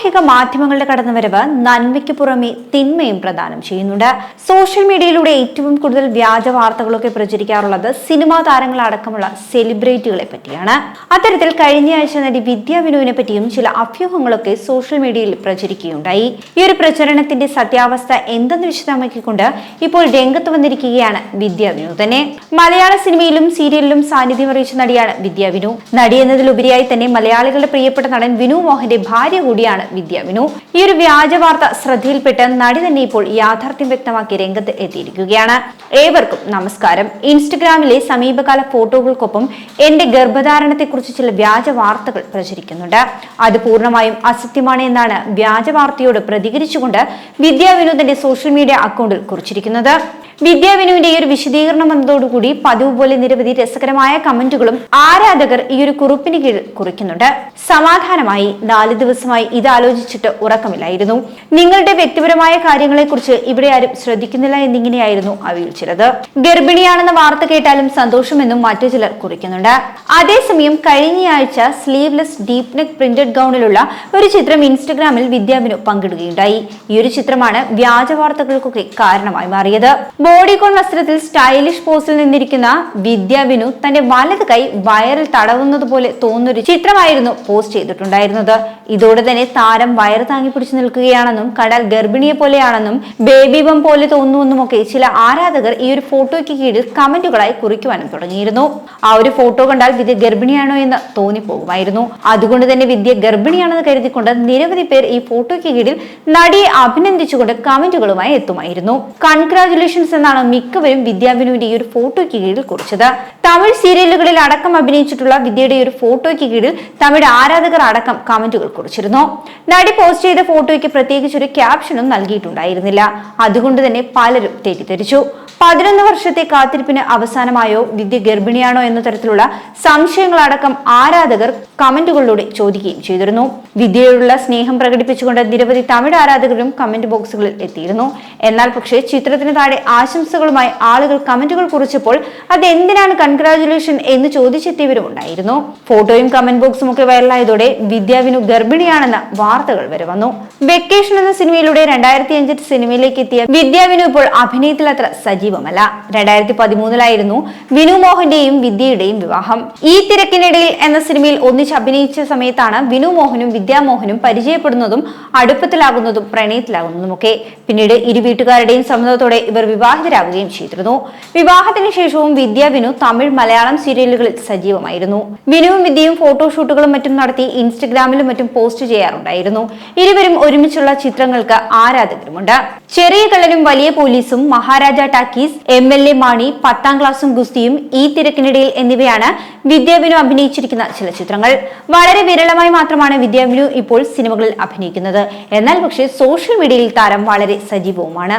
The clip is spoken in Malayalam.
സാമൂഹിക മാധ്യമങ്ങളുടെ കടന്നുവരവ് നന്മയ്ക്ക് പുറമെ തിന്മയും പ്രദാനം ചെയ്യുന്നുണ്ട്. സോഷ്യൽ മീഡിയയിലൂടെ ഏറ്റവും കൂടുതൽ വ്യാജ വാർത്തകളൊക്കെ പ്രചരിക്കാറുള്ളത് സിനിമാ താരങ്ങളടക്കമുള്ള സെലിബ്രിറ്റികളെ പറ്റിയാണ്. അത്തരത്തിൽ കഴിഞ്ഞയാഴ്ച നടി വിദ്യ വിനുവിനെ പറ്റിയും ചില അഭ്യൂഹങ്ങളൊക്കെ സോഷ്യൽ മീഡിയയിൽ പ്രചരിക്കുകയുണ്ടായി. ഈ ഒരു പ്രചരണത്തിന്റെ സത്യാവസ്ഥ എന്തെന്ന് വിശദമാക്കിക്കൊണ്ട് ഇപ്പോൾ രംഗത്ത് വന്നിരിക്കുകയാണ് വിദ്യ വിനു തന്നെ. മലയാള സിനിമയിലും സീരിയലിലും സാന്നിധ്യം അറിയിച്ച നടിയാണ് വിദ്യ വിനു. നടി എന്നതിലുപരിയായി തന്നെ മലയാളികളുടെ പ്രിയപ്പെട്ട നടൻ വിനു മോഹന്റെ ഭാര്യ കൂടിയാണ് വിദ്യ വിനു. ഈ ഒരു വ്യാജ വാർത്ത ശ്രദ്ധയിൽപ്പെട്ട് നടി തന്നെ ഇപ്പോൾ യാഥാർത്ഥ്യം വ്യക്തമാക്കി രംഗത്ത് എത്തിയിരിക്കുകയാണ്. ഏവർക്കും നമസ്കാരം. ഇൻസ്റ്റഗ്രാമിലെ സമീപകാല ഫോട്ടോകൾക്കൊപ്പം എന്റെ ഗർഭധാരണത്തെക്കുറിച്ച് ചില വ്യാജ വാർത്തകൾ പ്രചരിക്കുന്നുണ്ട്. അത് പൂർണമായും അസത്യമാണ് എന്നാണ് വ്യാജ വാർത്തയോട് പ്രതികരിച്ചുകൊണ്ട് വിദ്യാ വിനോദിന്റെ സോഷ്യൽ മീഡിയ അക്കൗണ്ടിൽ കുറിച്ചിരിക്കുന്നത്. വിദ്യാ വിനുവിന്റെ ഈ ഒരു വിശദീകരണം വന്നതോടുകൂടി പതിവ് പോലെ നിരവധി രസകരമായ കമന്റുകളും ആരാധകർ ഈ ഒരു കുറിപ്പിന് കീഴിൽ കുറിക്കുന്നുണ്ട്. സമാധാനമായി നാല് ദിവസമായി ഇത് ആലോചിച്ചിട്ട് ഉറക്കമില്ലായിരുന്നു. നിങ്ങളുടെ വ്യക്തിപരമായ കാര്യങ്ങളെക്കുറിച്ച് ഇവിടെ ആരും ശ്രദ്ധിക്കുന്നില്ല എന്നിങ്ങനെയായിരുന്നു അവയിൽ ചിലത്. ഗർഭിണിയാണെന്ന വാർത്ത കേട്ടാലും സന്തോഷമെന്നും മറ്റു ചിലർ കുറിക്കുന്നുണ്ട്. അതേസമയം കഴിഞ്ഞയാഴ്ച സ്ലീവ്ലെസ് ഡീപ് നെക്ക് പ്രിന്റഡ് ഗൗണിലുള്ള ഒരു ചിത്രം ഇൻസ്റ്റഗ്രാമിൽ വിദ്യാവിനു പങ്കിടുകയുണ്ടായി. ഈ ഒരു ചിത്രമാണ് വ്യാജ വാർത്തകൾക്കൊക്കെ കാരണമായി മാറിയത്. ബോഡികോൺ വസ്ത്രത്തിൽ സ്റ്റൈലിഷ് പോസിൽ നിന്നിരിക്കുന്ന വിദ്യ വിനു തന്റെ വലത് കൈ വയറിൽ തടവുന്നത് പോലെ തോന്നുന്നൊരു ചിത്രമായിരുന്നു പോസ്റ്റ് ചെയ്തിട്ടുണ്ടായിരുന്നത്. ഇതോടെ തന്നെ താരം വയറ് താങ്ങി പിടിച്ചു നിൽക്കുകയാണെന്നും കടൽ ഗർഭിണിയെ പോലെയാണെന്നും ബേബി ബം പോലെ തോന്നുന്നുവെന്നുമൊക്കെ ചില ആരാധകർ ഈ ഒരു ഫോട്ടോയ്ക്ക് കീഴിൽ കമന്റുകളായി കുറിക്കുവാനും തുടങ്ങിയിരുന്നു. ആ ഒരു ഫോട്ടോ കണ്ടാൽ വിദ്യ ഗർഭിണിയാണോ എന്ന് തോന്നിപ്പോകുമായിരുന്നു. അതുകൊണ്ട് തന്നെ വിദ്യ ഗർഭിണിയാണെന്ന് കരുതിക്കൊണ്ട് നിരവധി പേർ ഈ ഫോട്ടോയ്ക്ക് കീഴിൽ നടിയെ അഭിനന്ദിച്ചുകൊണ്ട് കമന്റുകളുമായി എത്തുമായിരുന്നു. കൺഗ്രാചുലേഷൻസ് എന്നാണ് മിക്കവരും വിദ്യാബിനുവിന്റെ ഈ ഒരു ഫോട്ടോയ്ക്ക് കീഴിൽ കുറിച്ചത്. തമിഴ് സീരിയലുകളിൽ അടക്കം അഭിനയിച്ചിട്ടുള്ള വിദ്യയുടെ ഒരു ഫോട്ടോയ്ക്ക് കീഴിൽ തമിഴ് ആരാധകർ അടക്കം കമന്റുകൾ കുറിച്ചിരുന്നു. നടി പോസ്റ്റ് ചെയ്ത ഫോട്ടോയ്ക്ക് പ്രത്യേകിച്ച് ഒരു ക്യാപ്ഷനും നൽകിയിട്ടുണ്ടായിരുന്നില്ല. അതുകൊണ്ട് തന്നെ പലരും തെറ്റിദ്ധരിച്ചു. പതിനൊന്ന് വർഷത്തെ കാത്തിരിപ്പിന് അവസാനമായോ വിദ്യ ഗർഭിണിയാണോ എന്ന തരത്തിലുള്ള സംശയങ്ങളടക്കം ആരാധകർ കമന്റുകളിലൂടെ ചോദിക്കുകയും ചെയ്തിരുന്നു. വിദ്യയോടുള്ള സ്നേഹം പ്രകടിപ്പിച്ചുകൊണ്ട് നിരവധി തമിഴ് ആരാധകരും കമന്റ് ബോക്സുകളിൽ എത്തിയിരുന്നു. എന്നാൽ പക്ഷേ ചിത്രത്തിന് താഴെ ആശംസകളുമായി ആളുകൾ കമന്റുകൾ കുറിച്ചപ്പോൾ അത് എന്തിനാണ് കൺഗ്രാചുലേഷൻ എന്ന് ചോദിച്ചെത്തിയവരും ഉണ്ടായിരുന്നു ഫോട്ടോയും കമന്റ് ബോക്സും ഒക്കെ വൈറലായതോടെ വിദ്യാവിനു ഗർഭിണിയാണെന്ന വാർത്തകൾ വരെ വന്നു. വെക്കേഷൻ എന്ന സിനിമയിലൂടെ രണ്ടായിരത്തി അഞ്ചിൽ സിനിമയിലേക്ക് എത്തിയ വിദ്യാവിനു ഇപ്പോൾ അഭിനയത്തിൽ അത്ര സജീവമല്ല. രണ്ടായിരത്തി പതിമൂന്നിലായിരുന്നു വിനു മോഹന്റെയും വിദ്യയുടെയും വിവാഹം. ഈ തിരക്കിനിടയിൽ എന്ന സിനിമയിൽ ഒന്നിച്ച് അഭിനയിച്ച സമയത്താണ് വിനു മോഹനും വിദ്യാമോഹനും പരിചയപ്പെടുന്നതും അടുപ്പത്തിലാകുന്നതും പ്രണയത്തിലാകുന്നതും ഒക്കെ പിന്നീട് ഇരു വീട്ടുകാരുടെയും സമ്മതത്തോടെ ഇവർ വിവാഹിതരാകുകയും ചെയ്തിരുന്നു. വിവാഹത്തിന് ശേഷവും വിദ്യ വിനു തമിഴ് മലയാളം സീരിയലുകളിൽ സജീവമായിരുന്നു. വിനുവും വിദ്യയും ഫോട്ടോഷൂട്ടുകളും മറ്റും നടത്തി ഇൻസ്റ്റഗ്രാമിലും മറ്റും പോസ്റ്റ് ചെയ്യാറുണ്ടായിരുന്നു. ഇരുവരും ഒരുമിച്ചുള്ള ചിത്രങ്ങൾക്ക് ആരാധകരുമുണ്ട്. ചെറിയ കള്ളനും വലിയ പോലീസും Maharaja talkies M L A Mani പത്താം ക്ലാസും ഗുസ്തിയും ഈ തിരക്കിനിടയിൽ എന്നിവയാണ് വിദ്യാവിനു അഭിനയിച്ചിരിക്കുന്ന ചില ചിത്രങ്ങൾ. വളരെ വിരളമായി മാത്രമാണ് വിദ്യാവിനു ഇപ്പോൾ സിനിമകളിൽ അഭിനയിക്കുന്നത്. എന്നാൽ പക്ഷേ സോഷ്യൽ മീഡിയയിൽ താരം വളരെ സജീവവുമാണ്.